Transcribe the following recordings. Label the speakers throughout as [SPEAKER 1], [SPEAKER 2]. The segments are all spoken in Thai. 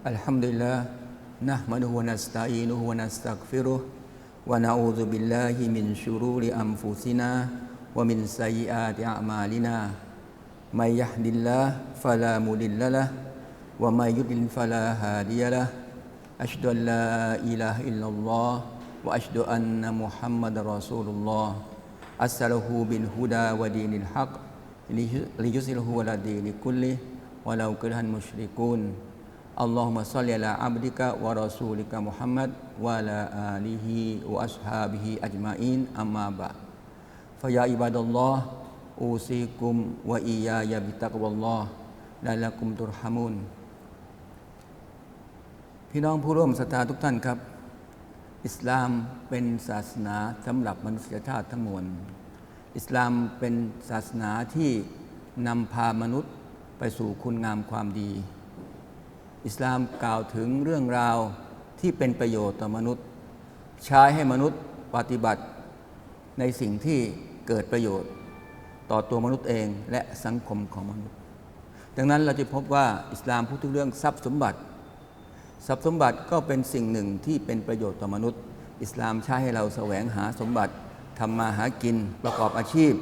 [SPEAKER 1] الحمد لله نحمده ونستعينه ونستغفره ونعوذ بالله من شرور أنفسنا ومن سيئات أعمالنا. من يهد الله فلا مضل له ومن يضلل فلا هادي له. أشهد أن لا إله إلا الله وأشهد أن محمد رسول الله. أرسله بالهدى ودين الحق ليجزله على الدين كله ولو كره المشركون. อัลลอฮุมะซัลลัลาอับดิกะวะรอซูลิกะมุฮัมมัดวะลาอาลีฮิวะอัชฮาบิฮิอัจมาอินอัมมาบะฟยาอิบาดัลลอฮ์อูซีกุมวะอียายาบิตักวัลลอฮ์ลาลักุมตุรฮามุนพี่น้องผู้ร่วมศรัทธาทุกท่านครับ อิสลามเป็นศาสนาสำหรับมนุษยชาติทั้งมวลอิสลามเป็นศาสนาที่นำพามนุษย์ไปสู่คุณงามความดี อิสลามกล่าวถึงเรื่องราวที่เป็นประโยชน์ต่อมนุษย์ ใช้ให้มนุษย์ปฏิบัติในสิ่งที่เกิดประโยชน์ ต่อตัวมนุษย์เองและสังคมของมนุษย์ ดังนั้นเราจะพบว่าอิสลามพูดถึงเรื่องทรัพย์สมบัติ ทรัพย์สมบัติก็เป็นสิ่งหนึ่งที่เป็นประโยชน์ต่อมนุษย์ อิสลามใช้ให้เราแสวงหาสมบัติทำมาหากินประกอบอาชีพ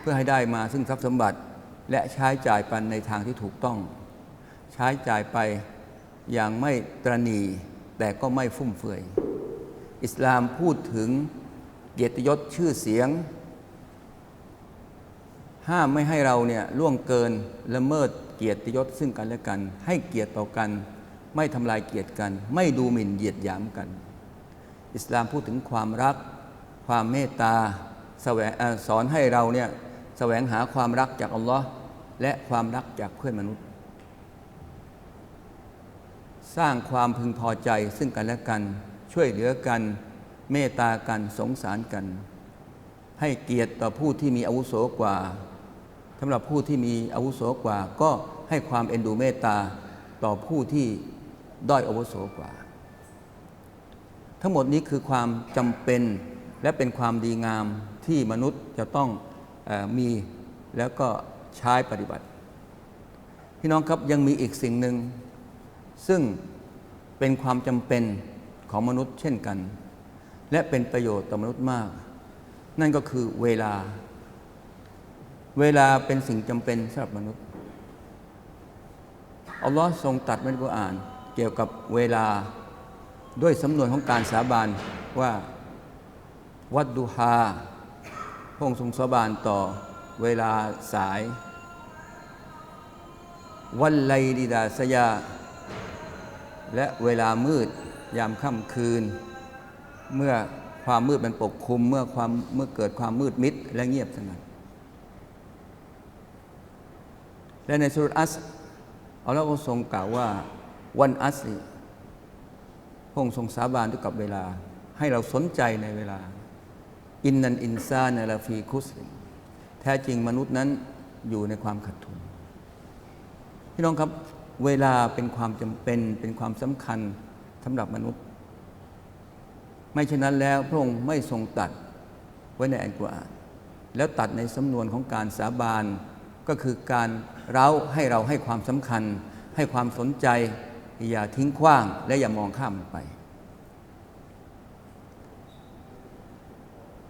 [SPEAKER 1] เพื่อให้ได้มาซึ่งทรัพย์สมบัติ และใช้จ่ายปันในทางที่ถูกต้อง ใช้จ่ายไป อย่างไม่ตรณีแต่ก็ไม่ฟุ่มเฟือย อิสลามพูดถึงเกียรติยศชื่อเสียง ห้ามไม่ให้เราเนี่ยล่วงเกินละเมิดเกียรติยศซึ่งกันและกัน ให้เกียรติต่อกัน ไม่ทำลายเกียรติกัน ไม่ดูหมิ่นเหยียดหยามกัน อิสลามพูดถึงความรัก ความเมตตาสวงสอนให้เราเนี่ยแสวงหาความรักจากอัลลอฮ์และความรักจากเพื่อนมนุษย์ สร้างความพึงพอใจซึ่งกันและกัน ช่วยเหลือกัน เมตตากันสงสารกัน ให้เกียรติต่อผู้ที่มีอาวุโสกว่าสำหรับผู้ที่มีอาวุโสกว่า ก็ให้ความเอ็นดูเมตตาต่อผู้ที่ด้อยอาวุโสกว่า ทั้งหมดนี้คือความจำเป็นและเป็นความดีงามที่มนุษย์จะต้องออมีแล้วก็ใช้ปฏิบัติ พี่น้องครับยังมีอีกสิ่งหนึ่ง ซึ่งเป็นความจำเป็นของมนุษย์เช่นกัน และเป็นประโยชน์ต่อมนุษย์มาก นั่นก็คือเวลา เวลาเป็นสิ่งจำเป็นสำหรับมนุษย์อัลลอฮ์ทรงตัดไว้ในกุรอาน เกี่ยวกับเวลาด้วยสำนวนของการสาบานว่าวัดดูฮาพระองค์ทรงสาบานต่อเวลาสาย วันไลดิดาสยา และเวลามืดยามค่ำคืน เมื่อความมืดมันปกคลุมเมื่อความเมื่อเกิดความมืดมิดและเงียบสงัดและในสุรอัสอัลลอฮ์ก็ทรงกล่าวว่าวันอัสรีพระองทรงสาบานด้วยกับเวลา ให้เราสนใจในเวลา อินนันอินซาในลาฟีคุสแท้จริงมนุษย์นั้นอยู่ในความขัดทุนพี่น้องครับ เวลาเป็นความจำเป็นเป็นความสำคัญสำหรับมนุษย์ ไม่เช่นนั้นแล้วพระองค์ไม่ทรงตัดไว้ในอัลกุรอานแล้วตัดในสำนวนของการสาบานก็คือการเร้าให้เราให้ความสำคัญ ให้ความสนใจ อย่าทิ้งขว้างและอย่ามองข้ามมันไป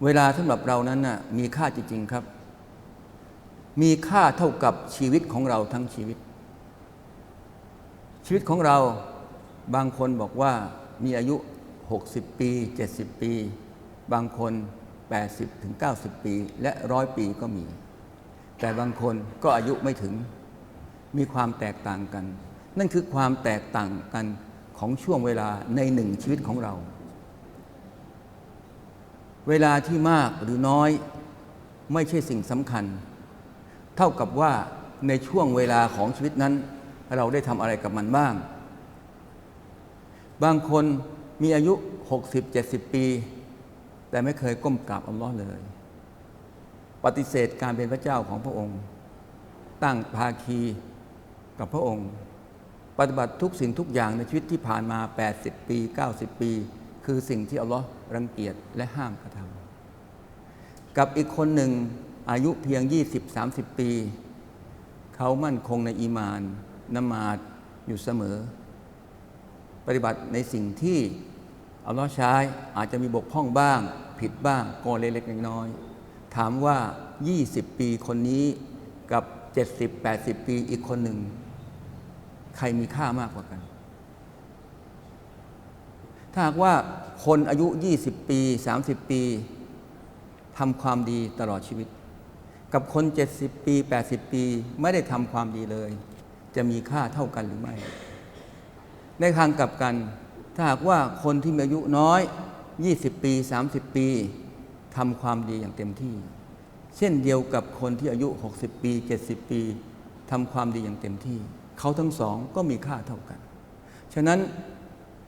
[SPEAKER 1] เวลาสำหรับเรานั้นน่ะมีค่าจริงๆครับ มีค่าเท่ากับชีวิตของเราทั้งชีวิต ชีวิตของเราบางคนบอกว่ามีอายุ 60 ปี 70 ปี บางคน 80 ถึง 90 ปี และร้อยปีก็มี แต่บางคนก็อายุไม่ถึง มีความแตกต่างกัน นั่นคือความแตกต่างกันของช่วงเวลาในหนึ่งชีวิตของเรา เวลาที่มากหรือน้อยไม่ใช่สิ่งสำคัญ เท่ากับว่าในช่วงเวลาของชีวิตนั้น เราได้ทำอะไรกับมันบ้าง บางคนมีอายุ 60-70 ปี แต่ไม่เคยก้มกราบอัลลอฮ์เลย ปฏิเสธการเป็นพระเจ้าของพระองค์ ตั้งภาคีกับพระองค์ ปฏิบัติทุกสิ่งทุกอย่างในชีวิตที่ผ่านมา 80 ปี 90 ปี คือสิ่งที่อัลลอฮ์รังเกียจและห้ามกระทำกับอีกคนหนึ่งอายุเพียง 20-30 ปี เขามั่นคงในอีมาน นมาดอยู่เสมอ ปฏิบัติในสิ่งที่อัลลอฮ์ใช้อาจจะมีบกพร่องบ้าง ผิดบ้างก็เล็กๆน้อยๆถามว่า 20 ปีคนนี้กับ 70 80 ปีอีกคนหนึ่ง ใครมีค่ามากกว่ากัน ถ้าหากว่าคนอายุ 20 ปี 30 ปีทำความดีตลอดชีวิต กับคน 70 ปี 80 ปี ไม่ได้ทำความดีเลย จะมีค่าเท่ากันหรือไม่ ในทางกลับกัน ถ้าหากว่าคนที่มีอายุน้อย 20 ปี 30 ปีทำความดีอย่างเต็มที่ เช่นเดียวกับคนที่อายุ 60 ปี 70 ปีทำความดีอย่างเต็มที่ เขาทั้งสองก็มีค่าเท่ากัน ฉะนั้น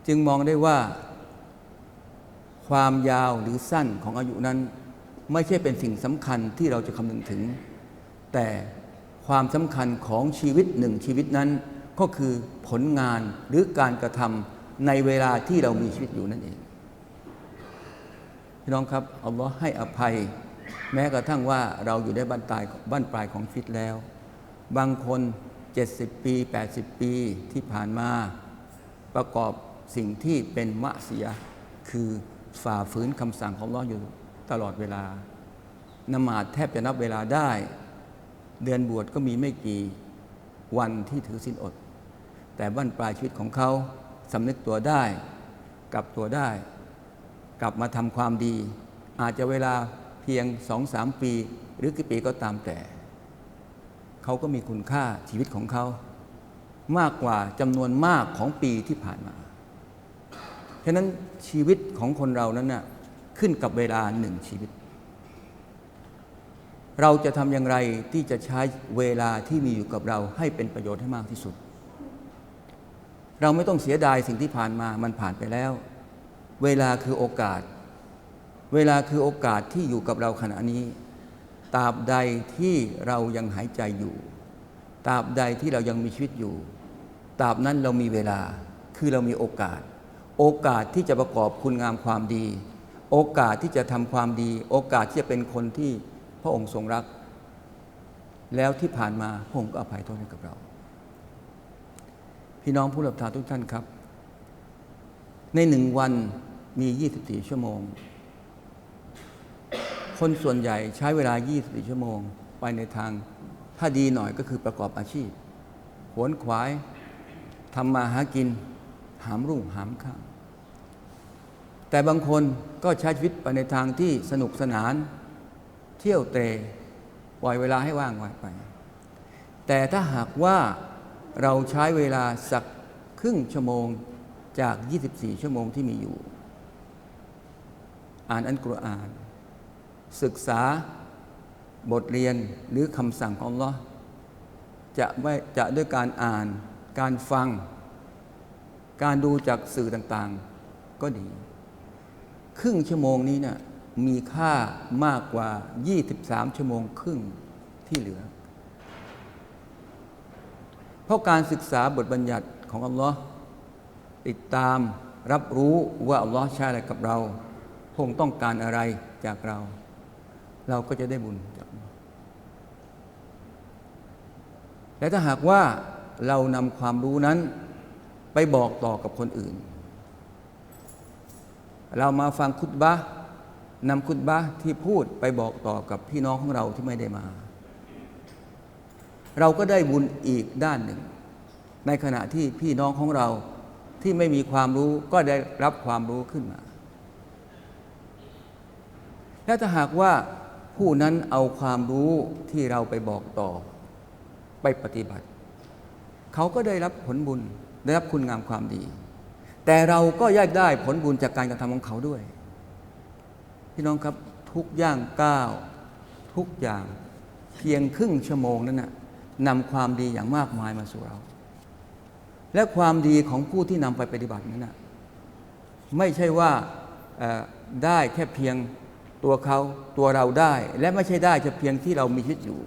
[SPEAKER 1] จึงมองได้ว่า ความยาวหรือสั้นของอายุนั้น ไม่ใช่เป็นสิ่งสำคัญที่เราจะคำนึงถึง แต่ ความสำคัญของชีวิตหนึ่งชีวิตนั้น ก็คือผลงานหรือการกระทำในเวลาที่เรามีชีวิตอยู่นั่นเองพี่น้องครับอัลลอฮ์ให้อภัย แม้กระทั่งว่าเราอยู่ในบ้านตายบ้านปลายของชีวิตแล้ว บางคน 70 ปี 80 ปีที่ผ่านมา ประกอบสิ่งที่เป็นมะเสีย คือฝ่าฝืนคำสั่งของอัลลอฮ์อยู่ตลอดเวลานมาดแทบจะนับเวลาได้ เดือนบวชก็มีไม่กี่วันที่ถือศีลอด แต่บั้นปลายชีวิตของเขาสำนึกตัวได้ กลับตัวได้ กลับมาทำความดี อาจจะเวลาเพียงสองสามปี หรือกี่ปีก็ตามแต่ เขาก็มีคุณค่าชีวิตของเขา มากกว่าจำนวนมากของปีที่ผ่านมาฉะนั้นชีวิตของคนเรานั้นน่ะขึ้นกับเวลาหนึ่งชีวิต เราจะทำอย่างไรที่จะใช้เวลาที่มีอยู่กับเราให้เป็นประโยชน์ให้มากที่สุด เราไม่ต้องเสียดายสิ่งที่ผ่านมามันผ่านไปแล้ว เวลาคือโอกาส เวลาคือโอกาสที่อยู่กับเราขณะนี้ตราบใดที่เรายังหายใจอยู่ตราบใดที่เรายังมีชีวิตอยู่ตราบนั้นเรามีเวลาคือเรามีโอกาส โอกาสที่จะประกอบคุณงามความดี โอกาสที่จะทำความดี โอกาสที่จะเป็นคนที่ ระองค์ทรงรัก แล้วที่ผ่านมาพระองค์ก็อภัยโทษให้กับเรา พี่น้องผู้รับทานทุกท่านครับ ในหนึ่งวันมี 24 ชั่วโมง คนส่วนใหญ่ใช้เวลา 24 ชั่วโมง ไปในทางถ้าดีหน่อยก็คือประกอบอาชีพขวนขวายทำมาหากิน หามรุ่งหามข้ามแต่บางคนก็ใช้ชีวิตไปในทางที่สนุกสนาน ที่ยวเตะปล่อยเวลาให้ว่างไว้ไป แต่ถ้าหากว่าเราใช้เวลาสักครึ่งชั่วโมงจาก 24 ชั่วโมงที่มีอยู่ อ่านอันกุรอาน ศึกษาบทเรียนหรือคำสั่งของลอจะไม่จะด้วยการอ่าน การฟัง การดูจากสื่อต่างๆ ก็ดี ครึ่งชั่วโมงนี้เนะ่ย มีค่ามากกว่า 23 ชั่วโมงครึ่งที่เหลือ เพราะการศึกษาบทบัญญัติของอัลลอฮ์ติดตามรับรู้ว่าอัลลอฮ์ใช้อะไรกับเราพงต้องการอะไรจากเรา เราก็จะได้บุญจากและถ้าหากว่าเรานำความรู้นั้นไปบอกต่อกับคนอื่น เรามาฟังคุตบะ นำคุตบะที่พูดไปบอกต่อกับพี่น้องของเราที่ไม่ได้มา เราก็ได้บุญอีกด้านหนึ่ง ในขณะที่พี่น้องของเราที่ไม่มีความรู้ก็ได้รับความรู้ขึ้นมา และถ้าหากว่าผู้นั้นเอาความรู้ที่เราไปบอกต่อ ไปปฏิบัติ เขาก็ได้รับผลบุญได้รับคุณงามความดี แต่เราก็แยกได้ผลบุญจากการกระทำของเขาด้วย พี่น้องครับทุกย่างก้าวทุกอย่างเพียงครึ่งชั่วโมงนั้นนะนำความดีอย่างมากมายมาสู่เรา และความดีของผู้ที่นำไปปฏิบัตินั้นนะไม่ใช่ว่าได้แค่เพียงตัวเขาตัวเราได้ และไม่ใช่ได้แค่เพียงที่เรามีชีวิตอยู่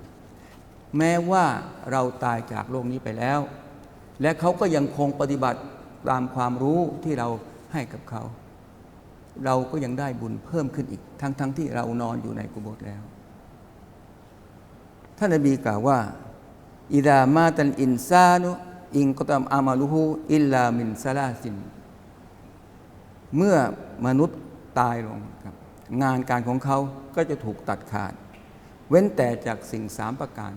[SPEAKER 1] แม้ว่าเราตายจากโลกนี้ไปแล้ว และเขาก็ยังคงปฏิบัติตามความรู้ที่เราให้กับเขา เราก็ยังได้บุญเพิ่มขึ้นอีก ทั้งๆทที่เรานอนอยู่ในกุโบสแล้ว ท่านนบีกล่าวว่าอิดามาตันอินซานุอิงกตามอามาลุฮูอิลลามินซาลาสิน เมื่อมนุษย์ตายลงครับ งานการของเขาก็จะถูกตัดขาด เว้นแต่จากสิ่งสามประการ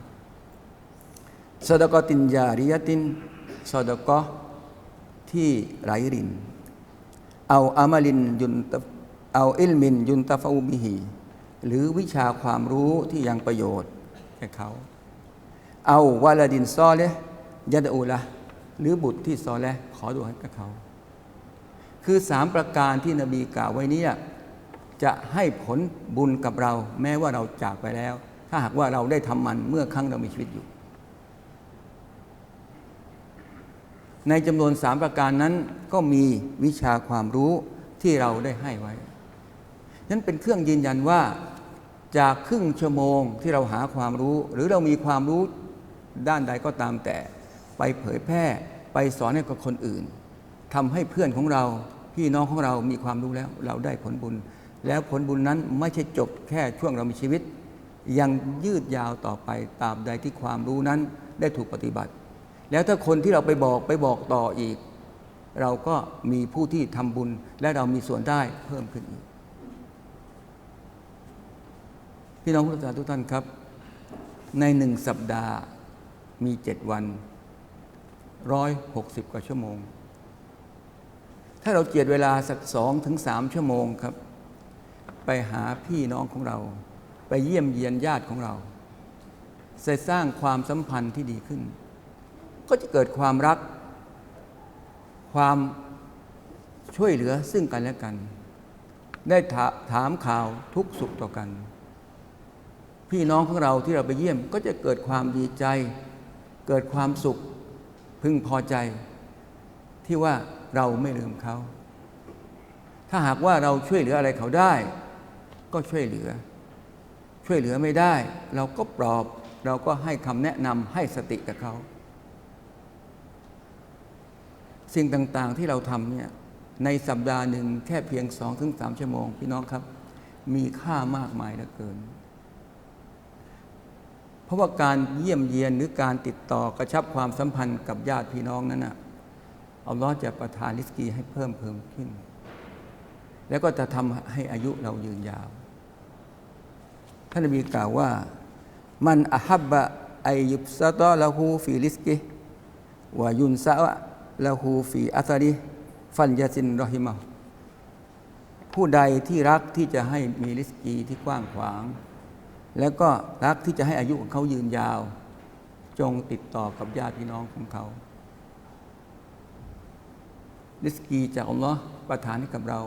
[SPEAKER 1] สดกตินยาริยตินสดกที่ไรริน เอาอามาลินยุนตะเอาอิลมินยุนตะฟาอูบิฮีหรือวิชาความรู้ที่ยังประโยชน์แก่เขา เอาวาลาดินซอเลยัดอูละหรือบุตรที่ซอแลขอดูให้กับเขา คือสามประการที่นบีกล่าวไว้นี้จะให้ผลบุญกับเรา แม้ว่าเราจากไปแล้ว ถ้าหากว่าเราได้ทำมันเมื่อครั้งเรามีชีวิตอยู่ ในจำนวนสามประการนั้นก็มีวิชาความรู้ที่เราได้ให้ไว้ นั้นเป็นเครื่องยืนยันว่าจากครึ่งชั่วโมงที่เราหาความรู้ หรือเรามีความรู้ด้านใดก็ตามแต่ ไปเผยแพร่ไปสอนให้กับคนอื่นทำให้เพื่อนของเราพี่น้องของเรามีความรู้แล้ว เราได้ผลบุญ แล้วผลบุญนั้นไม่ใช่จบแค่ช่วงเรามีชีวิต ยังยืดยาวต่อไปตาบใดที่ความรู้นั้นได้ถูกปฏิบัติ แล้วถ้าคนที่เราไปบอกไปบอกต่ออีก เราก็มีผู้ที่ทำบุญ และเรามีส่วนได้เพิ่มขึ้นอีก พี่น้องผู้ศรัทธาทุกท่านครับ ในหนึ่งสัปดาห์มีเจ็ดวันร้อยหกสิบกว่าชั่วโมง ถ้าเราเจียดเวลาสักสองถึงสามชั่วโมงครับ ไปหาพี่น้องของเรา ไปเยี่ยมเยียนญาติของเราจะสร้างความสัมพันธ์ที่ดีขึ้น ก็จะเกิดความรัก ความช่วยเหลือซึ่งกันและกัน ได้ถาถามข่าวทุกสุขต่อกัน พี่น้องของเราที่เราไปเยี่ยมก็จะเกิดความดีใจ เกิดความสุขพึงพอใจ ที่ว่าเราไม่ลืมเขา ถ้าหากว่าเราช่วยเหลืออะไรเขาได้ ก็ช่วยเหลือ ช่วยเหลือไม่ได้ เราก็ปลอบเราก็ให้คำแนะนำให้สติกับเขา สิ่งต่างๆที่เราทำเนี่ยในสัปดาห์หนึ่งแค่เพียงสองถึงสามชั่วโมง พี่น้องครับ มีค่ามากมายเหลือเกิน เพราะว่าการเยี่ยมเยียนหรือการติดต่อกระชับความสัมพันธ์กับญาติพี่น้องนั้นนะอัลลอฮ์จะประทานริสกีให้เพิ่มเพิ่มขึ้น แล้วก็จะทำให้อายุเรายืนยาว ท่านนบีกล่าวว่า มันอาฮับบะไอยุบซาตอละฮูฟีริสกิวายุนซา ละฮูฟีอัซาริฟันยาซินรอฮิมะผู้ใดที่รักที่จะให้มีริสกีที่กว้างขวาง แล้วก็รักที่จะให้อายุของเขายืนยาว จงติดต่อกับญาติพี่น้องของเขา ริสกีจากอัลลอฮ์ประทานให้กับเรา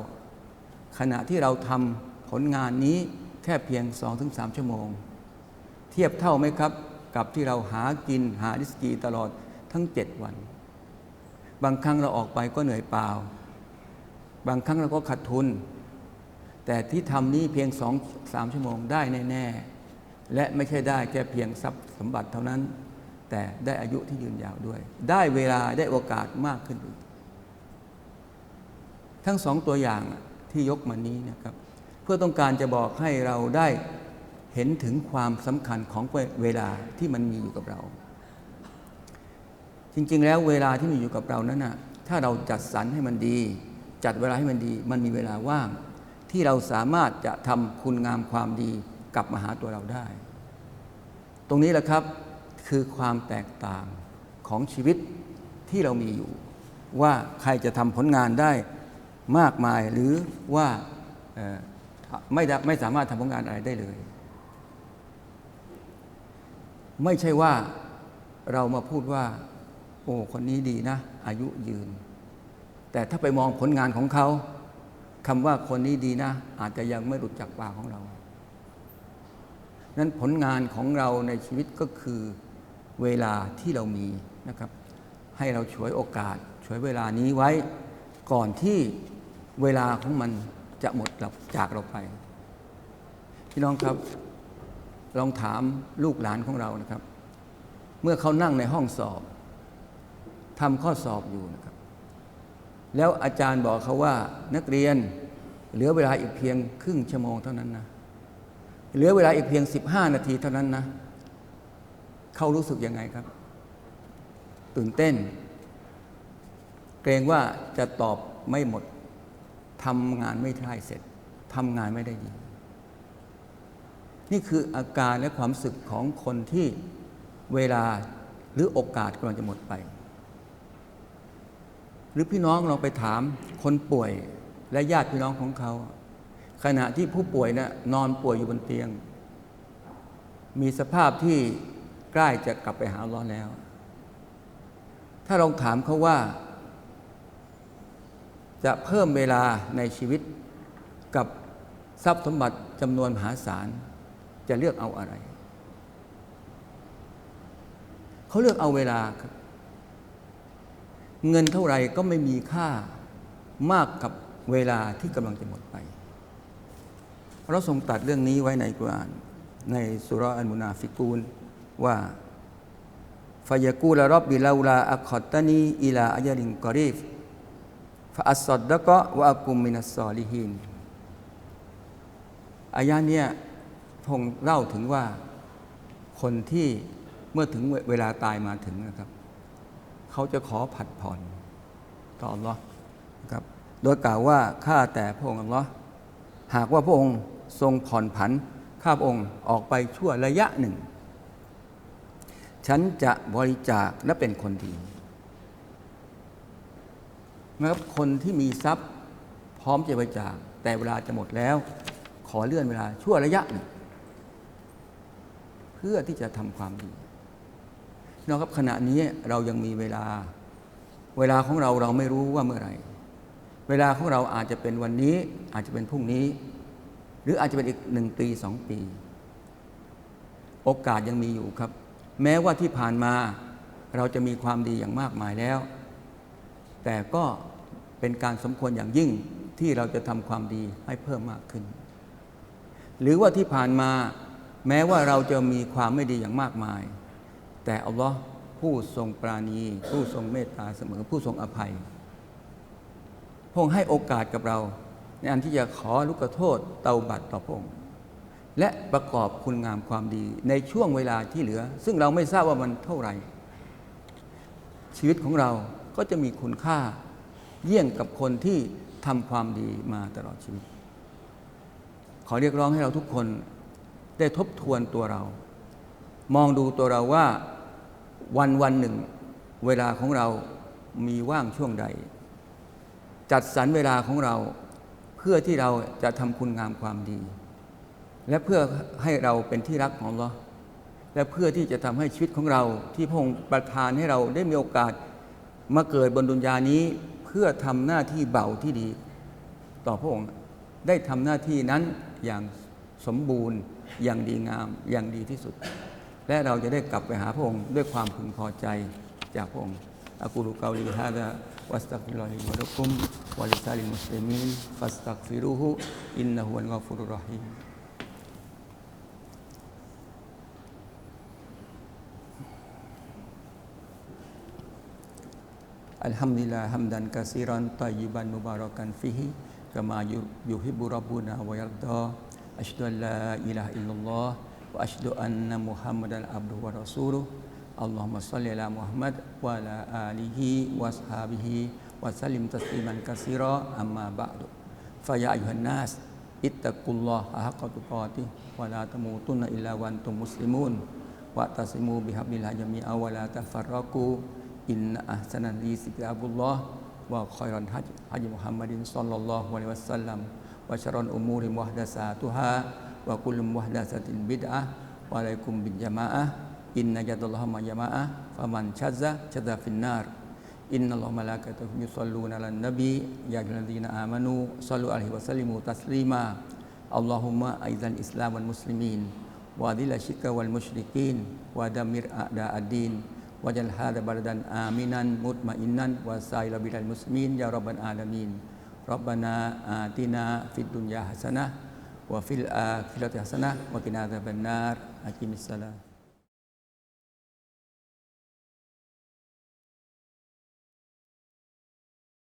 [SPEAKER 1] ขณะที่เราทำผลงานนี้แค่เพียง2อถึงสชั่วโมง เทียบเท่าไหมครับ กับที่เราหากินหาริสกีตลอดทั้งเจ็ดวัน บางครั้งเราออกไปก็เหนื่อยเปล่า บางครั้งเราก็ขาดทุน แต่ที่ทำนี้เพียงสองสามชั่วโมงได้แน่ๆ และไม่ใช่ได้แค่เพียงทรัพย์สมบัติเท่านั้น แต่ได้อายุที่ยืนยาวด้วย ได้เวลาได้โอกาสมากขึ้นอีกทั้งสองตัวอย่างที่ยกมานี้นะครับ เพื่อต้องการจะบอกให้เราได้เห็นถึงความสำคัญของเวลาที่มันมีอยู่กับเรา จริง ๆ แล้วเวลาที่มีอยู่กับเรานั้นนะถ้าเราจัดสรรให้มันดี จัดเวลาให้มันดี มันมีเวลาว่าง ที่เราสามารถจะทำคุณงามความดีกลับมาหาตัวเราได้ ตรงนี้แหละครับคือความแตกต่างของชีวิตที่เรามีอยู่ ว่าใครจะทำผลงานได้มากมายหรือว่าไม่ไม่สามารถทำผลงานอะไรได้เลย ไม่ใช่ว่าเรามาพูดว่า โอ้คนนี้ดีนะ อายุยืน แต่ถ้าไปมองผลงานของเขาคำว่าคนนี้ดีนะ อาจจะยังไม่หลุดจากปากของเรา นั้นผลงานของเราในชีวิตก็คือเวลาที่เรามีนะครับ ให้เราฉวยโอกาสฉวยเวลานี้ไว้ก่อนที่เวลาของมันจะหมดจากเราไป พี่น้องครับ ลองถามลูกหลานของเรานะครับ เมื่อเขานั่งในห้องสอบ ทำข้อสอบอยู่นะครับ แล้วอาจารย์บอกเขาว่านักเรียนเหลือเวลาอีกเพียงครึ่งชั่วโมงเท่านั้นนะเหลือเวลาอีกเพียง 15 นาทีเท่านั้นนะเขารู้สึกยังไงครับ ตื่นเต้น เกรงว่าจะตอบไม่หมดทำงานไม่ได้เสร็จทำงานไม่ได้ดี นี่คืออาการและความสึกของคนที่เวลาหรือโอกาสกำลังจะหมดไป หรือพี่น้องเราไปถามคนป่วยและญาติพี่น้องของเขา ขณะที่ผู้ป่วยนะ่ะนอนป่วยอยู่บนเตียง มีสภาพที่ใกล้จะกลับไปหาอัลเลอฮ์แล้ว ถ้าลองถามเขาว่า จะเพิ่มเวลาในชีวิตกับทรัพย์สมบัติจำนวนมหาศาลจะเลือกเอาอะไร เขาเลือกเอาเวลาครับ เงินเท่าไหร่ก็ไม่มีค่ามากกับเวลาที่กำลังจะหมดไป เราทรงตัดเรื่องนี้ไว้ในกุรอานในสุรอันมุนาฟิกูนว่าฟายกูลรอบบิลาลาอัคอตานีอิลาอัยลินกอรีฟฟาอัสซอดดะกะวะอักุมมินัสซอลิฮินอายะเนี้ยพงเล่าถึงว่าคนที่เมื่อถึงเวลาตายมาถึงนะครับ เขาจะขอผัดผ่อนต่ออัลลอฮ์นะครับโดยกล่าวว่าข้าแต่พระองค์อัลลอฮ์หากว่าพระองค์ทรงผ่อนผันข้าพระองค์ออกไปชั่วระยะหนึ่ง ฉันจะบริจาคและเป็นคนดีนะครับคนที่มีทรัพย์พร้อมจะบริจาคแต่เวลาจะหมดแล้ว ขอเลื่อนเวลาชั่วระยะหนึ่ง เพื่อที่จะทำความดี นะครับขณะนี้เรายังมีเวลา เวลาของเราเราไม่รู้ว่าเมื่อไหร่ เวลาของเราอาจจะเป็นวันนี้อาจจะเป็นพรุ่งนี้ หรืออาจจะเป็นอีกหนึ่งปีสองปี โอกาสยังมีอยู่ครับ แม้ว่าที่ผ่านมาเราจะมีความดีอย่างมากมายแล้ว แต่ก็เป็นการสมควรอย่างยิ่งที่เราจะทำความดีให้เพิ่มมากขึ้น หรือว่าที่ผ่านมา แม้ว่าเราจะมีความไม่ดีอย่างมากมาย แต่อัลลอฮ์ผู้ทรงปราณี ผู้ทรงเมตตาเสมอ ผู้ทรงอภัย พระองค์ให้โอกาสกับเรา ในอันที่จะขอลุกโทษเตาบัตรต่อพระองค์และประกอบคุณงามความดีในช่วงเวลาที่เหลือ ซึ่งเราไม่ทราบว่ามันเท่าไหร่ ชีวิตของเราก็จะมีคุณค่าเยี่ยงกับคนที่ทำความดีมาตลอดชีวิต ขอเรียกร้องให้เราทุกคนได้ทบทวนตัวเรา มองดูตัวเราว่า วันวันหนึ่ง เวลาของเรามีว่างช่วงใด จัดสรรเวลาของเราเพื่อที่เราจะทำคุณงามความดี และเพื่อให้เราเป็นที่รักของเราและเพื่อที่จะทำให้ชีวิตของเราที่พระองค์ประทานให้เราได้มีโอกาสมาเกิดบนดุนยานี้เพื่อทำหน้าที่เบาที่ดี ต่อพระองค์ได้ทำหน้าที่นั้นอย่างสมบูรณ์อย่างดีงามอย่างดีที่สุด และเราจะได้กลับไปหาพระองค์ด้วยความพึงพอใจจากพระองค์อากูรุเกาลีฮะดะวัสตักฟิลลอฮิวะลักุมวะลิซาลิมุสลิมินฟัสตักฟิรุฮุอินนะฮุวัลกอฟุรุรอฮีอัลฮัมดุลิลลาฮ์ฮัมดันกะซีรันตายิบันมุบารอกันฟิฮิกะมายุฮิบุรับบุนาวะยัรดาอัชดุลลาอิลาฮิลลัลลอฮ์ وأشهد أن محمدا عبده ورسوله اللهم صل على محمد وعلى آله وأصحابه وسلم تسليما كثيرا أما بعد فيا أيها الناس اتقوا الله حق تقاته ولا تموتن إلا وأنتم مسلمون واعتصموا بحبل الله جميعا ولا تفرقوا إن أحسن الحديث كتاب الله وخير الهدي هدي محمد صلى الله عليه وسلم وشر الأمور محدثاتها وكل محدثة بدعة وعليكم بالجماعة إن جد الله مع جماعة فمن شذ شذ في النار إن الله ملائكته يصلون على النبي يا أيها الذين آمنوا صلوا عليه وسلموا تسليما اللهم أعز الإسلام والمسلمين وأذل الشرك والمشركين ودمر أعداء الدين واجعل هذا بلدا آمنا مطمئنا وسائر بلاد المسلمين يا رب العالمين ربنا آتنا في الدنيا حسنة وفي الآخرة حسنة وقنا عذاب النار. أقم الصلاة.